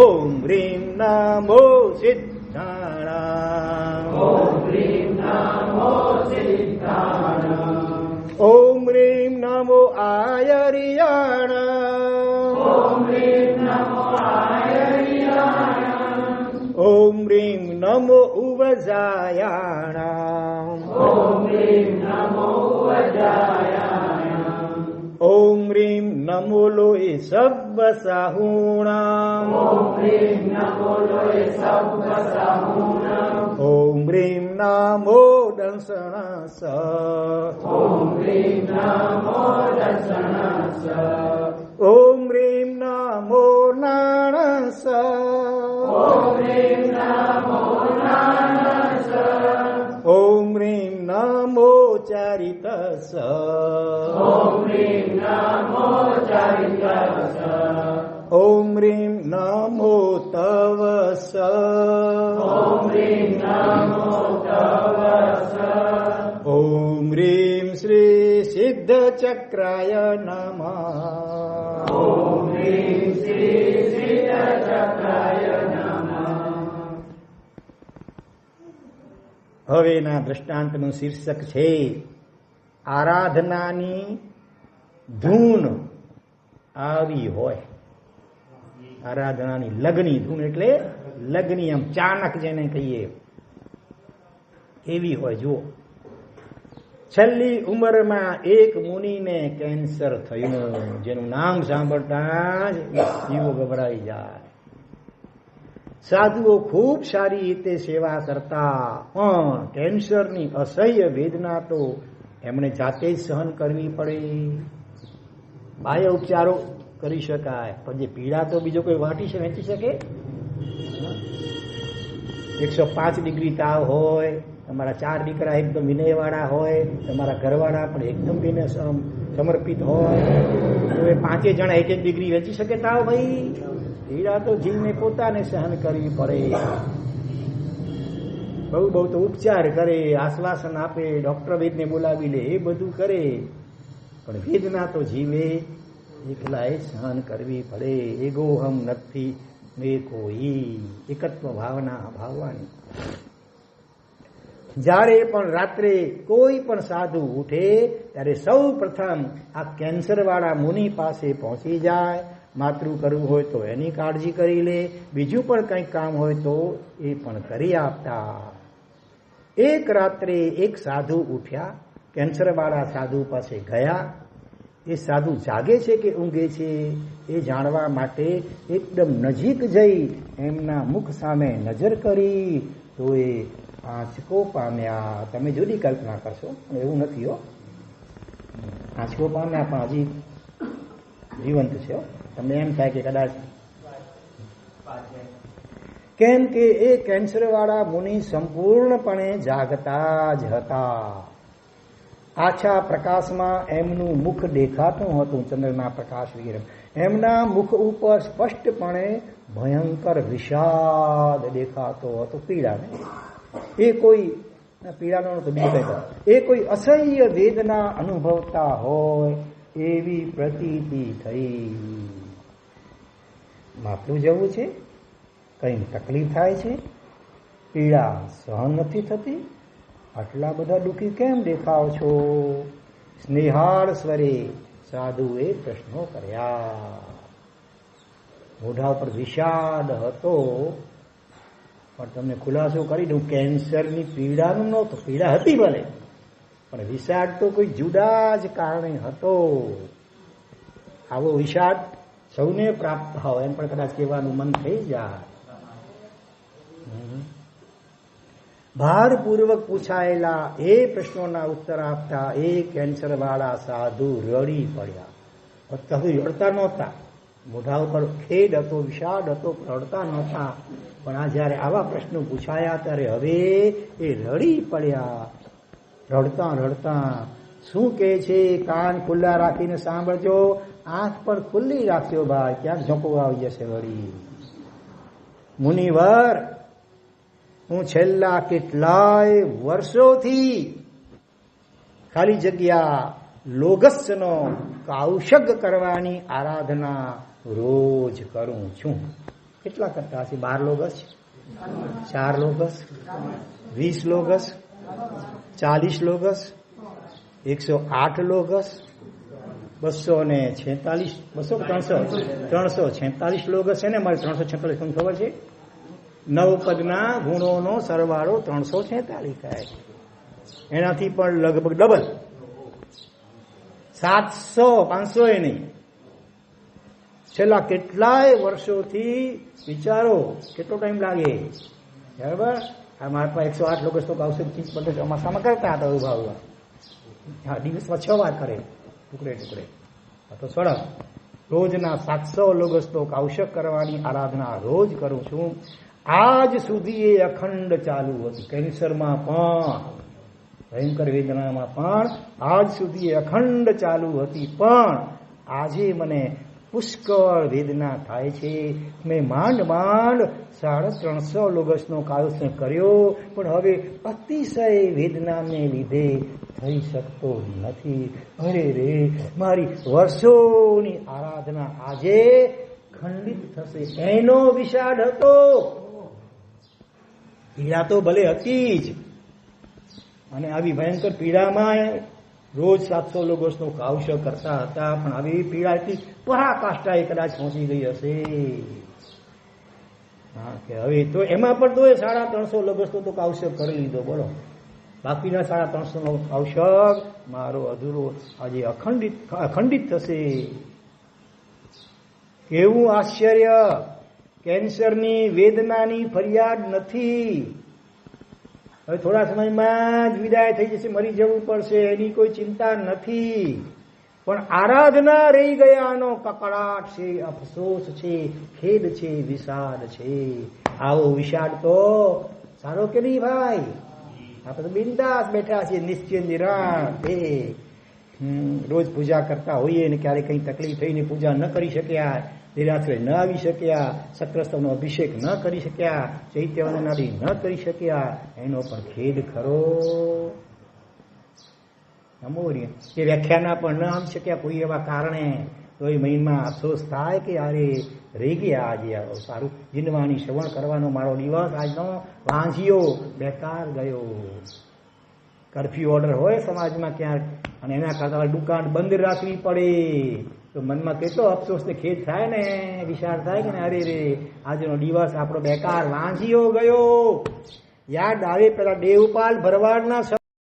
ॐ ह्रीं नमो सिद्धाणाम् ॐ ह्रीं नमो आयर्याण ॐ ह्रीं नमो उवजायाण ॐ નમોલોએ સબ સાહુણા ઓમ રીમ નામો દંસણા સ ઓમ રીમ નામો દંસણા સ ઓમ રીમ નામો નાણા સ ઓમ રીમ નામો ॐ ह्रीं नमो नाणस ॐ ह्रीं नमो चरितस ॐ ह्रीं नमो तवस ॐ ह्रीं श्री सिद्धचक्राय नमः હવેના દ્રષ્ટાંતનું શીર્ષક છે આરાધનાની ધૂન આવી હોય. આરાધનાની લગ્ની ધૂન એટલે લગ્ની આમ ચાનક જેને કહીએ. એવી હોય, જુઓ. છેલ્લી ઉંમરમાં એક મુનિને કેન્સર થયું, જેનું નામ સાંભળતા જ જીવો ગભરાઈ જાય. સાધુઓ ખૂબ સારી રીતે સેવા કરતા, પણ કેન્સરની અસહ્ય વેદના તો એમણે જાતે જ સહન કરવી પડે. બાહ્ય ઉપચારો કરી શકાય. પણ જે પીડા તો બીજો કોઈ વાટી વેચી શકે? એકસો પાંચ ડિગ્રી તાવ હોય, તમારા ચાર દીકરા એકદમ વિનયવાળા હોય, તમારા ઘરવાળા પણ એકદમ વિનય સમ- સમર્પિત હોય. તો એ પાંચે જણા એક એક ડિગ્રી વેચી શકે તાવ ભાઈ? પીડા તો જીવને પોતાને સહન કરવી પડે. બહુ બહુ તો ઉપચાર કરે, આશ્વાસન આપે, ડોક્ટર વેદને બોલાવી લે, એ બધું કરે. પણ વેદના તો જીવે એકલાએ સહન કરવી પડે, એગોહમ નથી મે કોઈ, એકત્વ ભાવના ભાવવાની. જ્યારે પણ રાત્રે કોઈ પણ સાધુ ઉઠે, ત્યારે સૌ પ્રથમ આ કેન્સર વાળા મુનિ પાસે પહોંચી જાય. માતૃ કરવું હોય તો એની કાળજી કરી લે, બીજું પણ કંઈક કામ હોય તો એ પણ કરી આપતા. એક રાત્રે એક સાધુ ઉઠ્યા કેન્સર વાળા સાધુ પાસે ગયા. એ સાધુ જાગે છે કે ઊંઘે છે એ જાણવા માટે એકદમ નજીક જઈ એમના મુખ સામે નજર કરી તો એ આંચકો પામ્યા. તમે જુદી કલ્પના કરશો? એવું નથી હો. આંચકો પામ્યા પણ હજી જીવંત છે તમને એમ થાય કે કદાચ કેમ કે એ કેન્સર વાળા મુનિ સંપૂર્ણપણે જાગતા જ હતા. આછા પ્રકાશમાં એમનું મુખ દેખાતું હતું ચંદ્રના પ્રકાશ વગેરે એમના મુખ ઉપર સ્પષ્ટપણે ભયંકર વિષાદ દેખાતો હતો પીડાને. એ કોઈ પીડાનો તો બીજું એ કોઈ અસહ્ય વેદના અનુભવતા હોય એવી પ્રતીતિ થઈ. માપલું જવું છે. કંઈ તકલીફ થાય છે? પીડા સહન નથી થતી? આટલા બધા દુઃખી કેમ દેખાવ છો? સ્નેહાળ સ્વરે સાધુએ પ્રશ્નો કર્યા. મોઢા ઉપર વિષાદ હતો, પણ તમને ખુલાસો કરી દઉં, કેન્સરની પીડાનું નહોતો. પીડા હતી ભલે, પણ વિષાદ તો કોઈ જુદા જ કારણે હતો. આવો વિષાદ સૌને પ્રાપ્ત હોય એમ પણ કદાચ કહેવાનું મન થઈ જાય. ભારપૂર્વક પૂછાયેલા એ પ્રશ્નોના ઉત્તર આપતા એ કેન્સર વાળા સાધુ રડી પડ્યા. સાધુ રડતા નહોતા. મોઢા ઉપર ખેડ હતો, વિષાદ હતો રડતા નહોતા. પણ આ જ્યારે આવા પ્રશ્નો પૂછાયા ત્યારે હવે એ રડી પડ્યા. રડતા રડતા. શું કે છે? કાન ખુલ્લા રાખીને સાંભળજો. આંખ પણ ખુલ્લી રાખજો ભાઈ. ક્યાંક ઝોંકો આવી જશે વળી. મુનિવર હું છેલ્લા કેટલાય વર્ષોથી ખાલી જગ્યા લોગસનો કૌશગ કરવાની આરાધના રોજ કરું છું. કેટલા કરતા હશે? બાર લોગસ? ચાર લોગસ? વીસ લોગસ? ચાલીસ લોગસ? એકસો આઠ લોગસ? બસો ને છેતાલીસ? બસો ત્રણસો? ત્રણસો છેતાલીસ લોગસ છે ને? મારે ત્રણસો છેતાલીસ ખબર છે? નવ પદના ગુણોનો સરવાળો ત્રણસો છેતાલીસ થાય એનાથી પણ લગભગ ડબલ. સાતસો, પાંચસો એ નહીં છેલ્લા કેટલાય વર્ષોથી વિચારો, કેટલો ટાઈમ લાગે? બરાબર? આ મારા પાસે એકસો આઠ લોકો આવશે, ચીજ પદ્ધતિ અમાસામાં કરતા હતા ઊભા હા, દિવસમાં છ વાર કરે. ટુકડે ટુકડે. તો સડક રોજના સાતસો લોગસ્તોક આવશ્યક કરવાની આરાધના રોજ કરું છું. આજ સુધી એ અખંડ ચાલુ હતી. કેન્સરમાં પણ, ભયંકર વેદનામાં પણ આજ સુધી એ અખંડ ચાલુ હતી. પણ આજે મને પુષ્કળ વેદના થાય છે. મેં માંડ માંડ સાડા ત્રણસો લોગસનો કાયોત્સવ કર્યો, પણ હવે અતિશય વેદનાને લીધે થઈ શકતો નથી. અરે રે, મારી વર્ષોની આરાધના આજે ખંડિત થશે. એનો વિષાદ હતો. પીડા તો ભલે હતી જ. અને આવી ભયંકર પીડામાં રોજ સાતસો લોગોસનો કાવશ કરતા હતા, પણ આવી પીડા એટલી પરાકાષ્ઠાએ કદાચ પહોંચી ગઈ હશે. હા, કે હવે તો એમાં પણ તો એ સાડા ત્રણસો લોગસનો તો કાવશક કરી લીધો, બોલો. બાકીના સાડા ત્રણસો નો કાવશક મારો અધૂરો આજે અખંડિત અખંડિત થશે. કેવું આશ્ચર્ય! કેન્સરની વેદનાની ફરિયાદ નથી. હવે થોડા સમયમાં જ વિદાય થઈ જશે, મરી જવું પડશે, એની કોઈ ચિંતા નથી. પણ આરાધના રહી ગયાનો કકડાટ છે, અફસોસ છે, ખેદ છે, વિષાદ છે. આવો વિષાદ તો સારો કે નહીં ભાઈ? આપણે તો બિંદાસ બેઠા છીએ નિશ્ચિત નિરાંત. એ રોજ પૂજા કરતા હોઈએ ને ક્યારે કઈ તકલીફ થઈને પૂજા ન કરી શક્યા. નિરાશ્રય ન આવી શક્યા શક્રસ્તવનો અભિષેક ન કરી શક્યા ચૈત્યવંદનાદી ન કરી શક્યા, એનો પણ ખેદ ખરો અમોર્ય એ વ્યાખ્યાના પણ ન આવી શક્યા કોઈ એવા કારણે તો એ મહિનમાં અફસોસ થાય કે અરે રહી ગયા આજે સારું જીનવાની શ્રવણ કરવાનો મારો દિવસ આજનો. વાંઝિયો બેકાર ગયો. કરફ્યુ ઓર્ડર હોય સમાજમાં ક્યાંક, અને એના કરતા દુકાન બંધ રાખવી પડે. તો મનમાં કેટલો અફસોસ ને ખેદ થાય ને, વિચાર થાય કે અરે રે, આજનો દિવસ આપણો બેકાર વાંઝિયો ગયો. યાદ આવે, પેલા દેવપાલ ભરવાડના